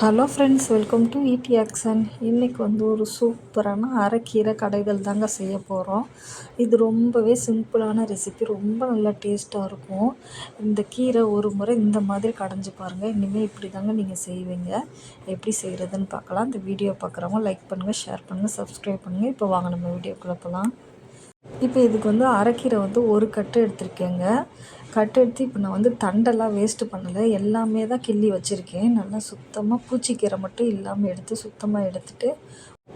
Hello friends welcome to ஈட்டி action இன்றைக்கி வந்து ஒரு சூப்பரான அரைக்கீரை கடைகள் தாங்க செய்ய போகிறோம் இது ரொம்பவே சிம்பிளான ரெசிபி ரொம்ப நல்லா டேஸ்ட்டாக இருக்கும். இந்த கீரை ஒரு முறை இந்த மாதிரி கடைஞ்சி பாருங்கள் இனிமேல் இப்படி தாங்க நீங்கள் செய்வீங்க. எப்படி செய்கிறதுன்னு பார்க்கலாம். இந்த வீடியோ பார்க்குறவங்க லைக் பண்ணுங்கள் ஷேர் பண்ணுங்கள் சப்ஸ்கிரைப் பண்ணுங்கள் இப்போ வாங்க நம்ம வீடியோக்குள்ளே போகலாம் இப்போ இதுக்கு வந்து அரைக்கீரை வந்து ஒரு கட்டு எடுத்திருக்கேங்க. கட்டெடுத்து இப்போ நான் வந்து தண்டெல்லாம் வேஸ்ட்டு பண்ணலை. எல்லாமே தான் கிள்ளி வச்சுருக்கேன். நல்லா சுத்தமாக பூச்சிக்கீரை மட்டும் இல்லாமல் எடுத்து சுத்தமாக எடுத்துகிட்டு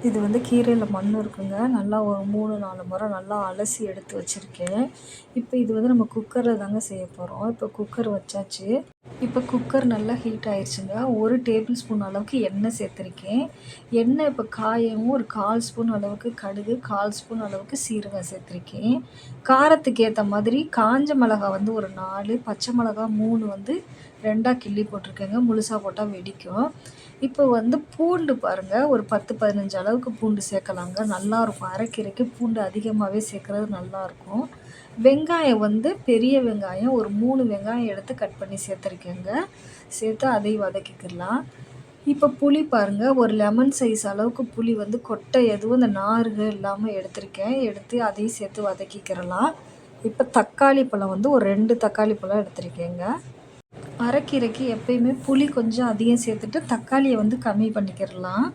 இது வந்து கீரையில் மண் இருக்குங்க. நல்லா ஒரு மூணு நாலு முறை நல்லா அலசி எடுத்து வச்சுருக்கேன். இப்போ இது வந்து நம்ம குக்கரில் தாங்க செய்ய போகிறோம் இப்போ குக்கர் வச்சாச்சு. இப்போ குக்கர் நல்லா ஹீட் ஆயிடுச்சுங்க ஒரு டேபிள் ஸ்பூன் அளவுக்கு எண்ணெய் சேர்த்துருக்கேன். எண்ணெய் இப்போ காயவும் ஒரு கால் ஸ்பூன் அளவுக்கு கடுகு கால் ஸ்பூன் அளவுக்கு சீரகம் சேர்த்துருக்கேன். காரத்துக்கு ஏற்ற மாதிரி காஞ்ச மிளகா வந்து ஒரு நாலு பச்சை மிளகா மூணு வந்து ரெண்டாக கிள்ளி போட்டிருக்கேங்க. முழுசாக போட்டால் வெடிக்கும். இப்போ வந்து பூண்டு பாருங்கள் ஒரு பத்து பதினஞ்சு அளவுக்கு பூண்டு சேர்க்கலாங்க. நல்லாயிருக்கும் அரைக்கீரைக்கு பூண்டு அதிகமாகவே சேர்க்குறது நல்லாயிருக்கும் வெங்காயம் வந்து பெரிய வெங்காயம் ஒரு மூணு வெங்காயம் எடுத்து கட் பண்ணி சேர்த்துருக்கேங்க. சேர்த்து அதையும் வதக்கிக்கலாம். இப்போ புளி பாருங்கள் ஒரு லெமன் சைஸ் அளவுக்கு புளி வந்து கொட்டை எதுவும் இந்த நார்கள் இல்லாமல் எடுத்திருக்கேன். எடுத்து அதையும் சேர்த்து வதக்கிக்கிறலாம் இப்போ தக்காளி பழம் வந்து ஒரு ரெண்டு தக்காளி பழம் எடுத்திருக்கேங்க. அரைக்கீரைக்கு எப்பயுமே புளி கொஞ்சம் அதிகம் சேர்த்துட்டு தக்காளியை வந்து கம்மி பண்ணிக்கிறலாம்.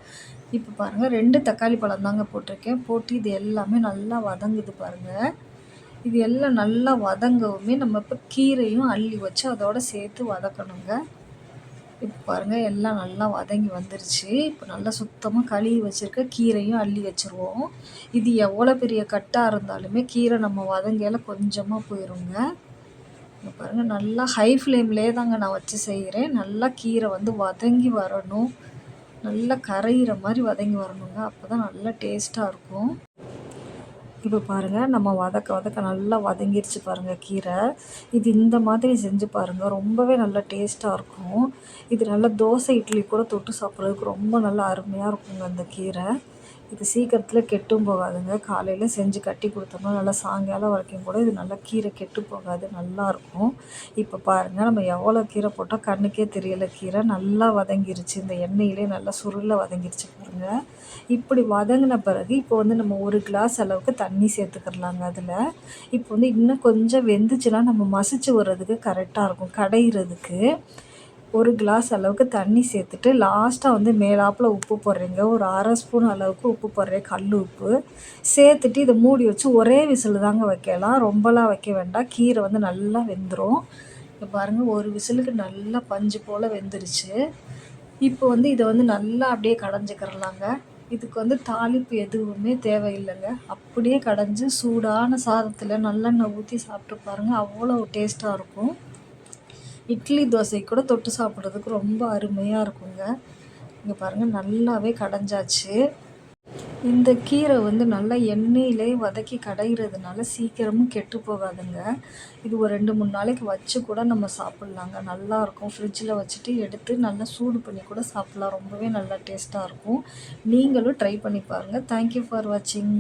இப்போ பாருங்கள் ரெண்டு தக்காளி பழம் தாங்க போட்டிருக்கேன். போட்டு இது எல்லாமே நல்லா வதங்குது பாருங்கள் இது எல்லாம் நல்லா வதங்கவுமே நம்ம இப்போ கீரையும் அள்ளி வச்சு அதோடு சேர்த்து வதக்கணுங்க. இப்போ பாருங்கள் எல்லாம் நல்லா வதங்கி வந்துருச்சு. இப்போ நல்லா சுத்தமாக கழுவி வச்சுருக்க கீரையும் அள்ளி வச்சுருவோம். இது எவ்வளோ பெரிய கட்டாக இருந்தாலுமே கீரை நம்ம வதங்கையில் கொஞ்சமாக போயிடுங்க இங்கே பாருங்கள் நல்லா ஹை ஃப்ளேம்லேயே தாங்க நான் வச்சு செய்கிறேன் நல்லா கீரை வந்து வதங்கி வரணும். நல்லா கரையிற மாதிரி வதங்கி வரணுங்க. அப்போ தான் நல்லா டேஸ்ட்டாக இருக்கும். இப்போ பாருங்கள் நம்ம வதக்க வதக்க நல்லா வதங்கிருச்சு பாருங்கள் கீரை. இது இந்த மாதிரி செஞ்சு பாருங்கள் ரொம்பவே நல்லா டேஸ்ட்டாக இருக்கும். இது நல்லா தோசை இட்லி கூட தொட்டு சாப்பிட்றதுக்கு ரொம்ப நல்லா அருமையாக இருக்குங்க அந்த கீரை. இது சீக்கிரத்தில் கெட்டும் போகாதுங்க. காலையில் செஞ்சு கட்டி கொடுத்தோம்னா நல்லா சாயங்காலம் வரைக்கும் கூட இது நல்லா கீரை கெட்டு போகாது நல்லாயிருக்கும் இப்போ பாருங்கள் நம்ம எவ்வளோ கீரை போட்டால் கண்ணுக்கே தெரியல. கீரை நல்லா வதங்கிருச்சு. இந்த எண்ணெயிலே நல்லா சுருளில் வதங்கிருச்சு பாருங்கள் இப்படி வதங்கின பிறகு இப்போ வந்து நம்ம ஒரு கிளாஸ் அளவுக்கு தண்ணி சேர்த்துக்கிறலாங்க அதில். இப்போ வந்து இன்னும் கொஞ்சம் வெந்துச்சுன்னா நம்ம மசிச்சு வர்றதுக்கு கரெக்டாக இருக்கும். கடையிறதுக்கு. ஒரு கிளாஸ் அளவுக்கு தண்ணி சேர்த்துட்டு லாஸ்ட்டாக வந்து மேலாப்பில் உப்பு போடுறீங்க. ஒரு அரை ஸ்பூன் அளவுக்கு உப்பு போடுறேன் கல் உப்பு. சேர்த்துட்டு இதை மூடி வச்சு ஒரே விசில் தாங்க வைக்கலாம். ரொம்பலாம் வைக்க வேண்டாம். கீரை வந்து நல்லா வெந்துடும் இப்போ பாருங்கள் ஒரு விசிலுக்கு நல்லா பஞ்சு போல் வெந்துருச்சு. இப்போ வந்து இதை வந்து நல்லா அப்படியே கடைஞ்சிக்கிறலாங்க. இதுக்கு வந்து தாளிப்பு எதுவுமே தேவையில்லைங்க. அப்படியே கடைஞ்சி சூடான சாதத்தில் நல்லெண்ணெய் ஊற்றி சாப்பிட்டு பாருங்கள் அவ்வளோ டேஸ்ட்டாக இருக்கும். இட்லி தோசை கூட தொட்டு சாப்பிட்றதுக்கு ரொம்ப அருமையாக இருக்குங்க. இங்கே பாருங்கள் நல்லாவே கடைஞ்சாச்சு. இந்த கீரை வந்து நல்லா எண்ணெயிலே வதக்கி கடைகிறதுனால சீக்கிரமும் கெட்டு போகாதுங்க. இது ஒரு ரெண்டு மூணு நாளைக்கு வச்சு கூட நம்ம சாப்பிட்லாங்க. நல்லாயிருக்கும் ஃப்ரிட்ஜில் வச்சுட்டு எடுத்து நல்லா சூடு பண்ணி கூட சாப்பிட்லாம். ரொம்பவே நல்லா டேஸ்ட்டாக இருக்கும். நீங்களும் ட்ரை பண்ணி பாருங்கள் தேங்க்யூ ஃபார் வாட்சிங்